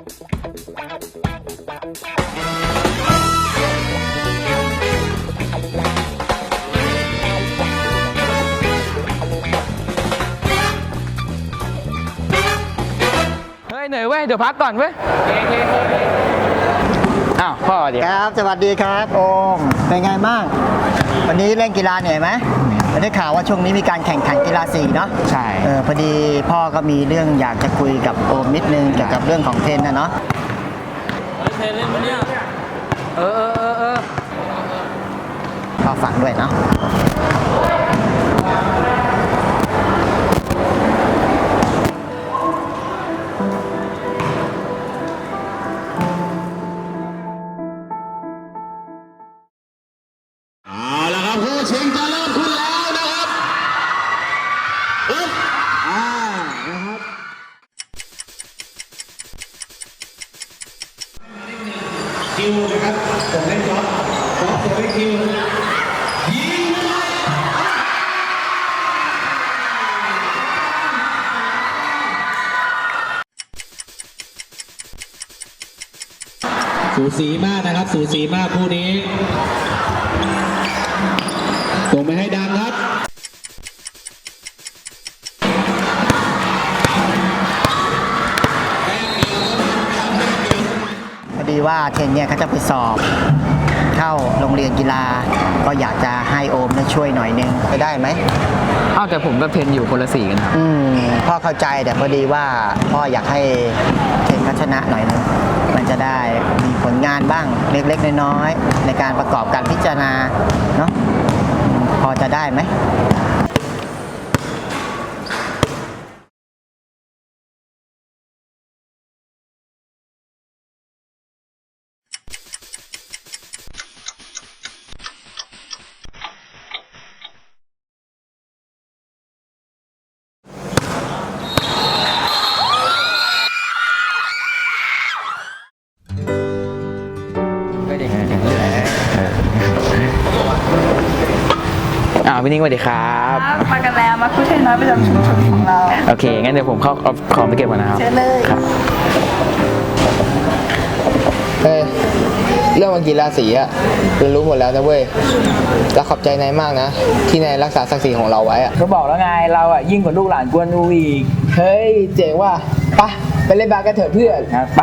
เฮ้ยเหนื่อยเว้ยเดี๋ยวพักก่อนเว้ย อ้าวพ่อเดี๋ยวครับ สวัสดีครับโอมเป็นไงบ้าง วันนี้เล่นกีฬาเหนื่อยไหมได้ข่าวว่าช่วงนี้มีการแข่งขันกีฬาสีเนาะใช่เออพอดีพ่อก็มีเรื่องอยากจะคุยกับโอมนิดนึงเกี่ยวกับเรื่องของเทรนนะเนาะเออเออเออเออพ่อฝังด้วยเนาะ คิวนะครับผมเล่นจ็อบจ็อบผมเล่นคิวยิงนะครับสูสีมากนะครับ สูสีมากคู่นี้ส่งไปให้ดังครับ ดีว่าเทรนเนี่ยเขาจะไปสอบเข้าโรงเรียนกีฬา ก็อยากจะให้โอมเนี่ยช่วยหน่อยนึงไปได้ไหมอ้าวแต่ผมกับเพนอยู่คนละสีกันครับอืมพ่อเข้าใจแต่พอดีว่าพ่ออยากให้เทรนเขาชนะหน่อยนึงมันจะได้มีผลงานบ้างเล็กๆน้อยๆในการประกอบการพิจารณาเนาะอืมพอจะได้ไหม พี่นิ่งสวัสดีครับครับ มากันแล้วมาคุยเทนน้อยประจำชุมชนของเรา โอเค งั้นเดี๋ยวผมเข้าเอาของไปเก็บก่อนนะครับ เชิญเลยครับเฮ้ยเรื่องวันกีฬาสีอะเรารู้หมดแล้วนะเว้ยแล้วขอบใจนายมากนะ ที่นายรักษาศักดิ์ศรีของเราไว้อะก็บอกแล้วไงเราอะยิ่งกว่าลูกหลานกวนอูอีกเฮ้ย เจ๋งว่ะปะไปเล่นบาสกันเถอะเพื่อน นะไป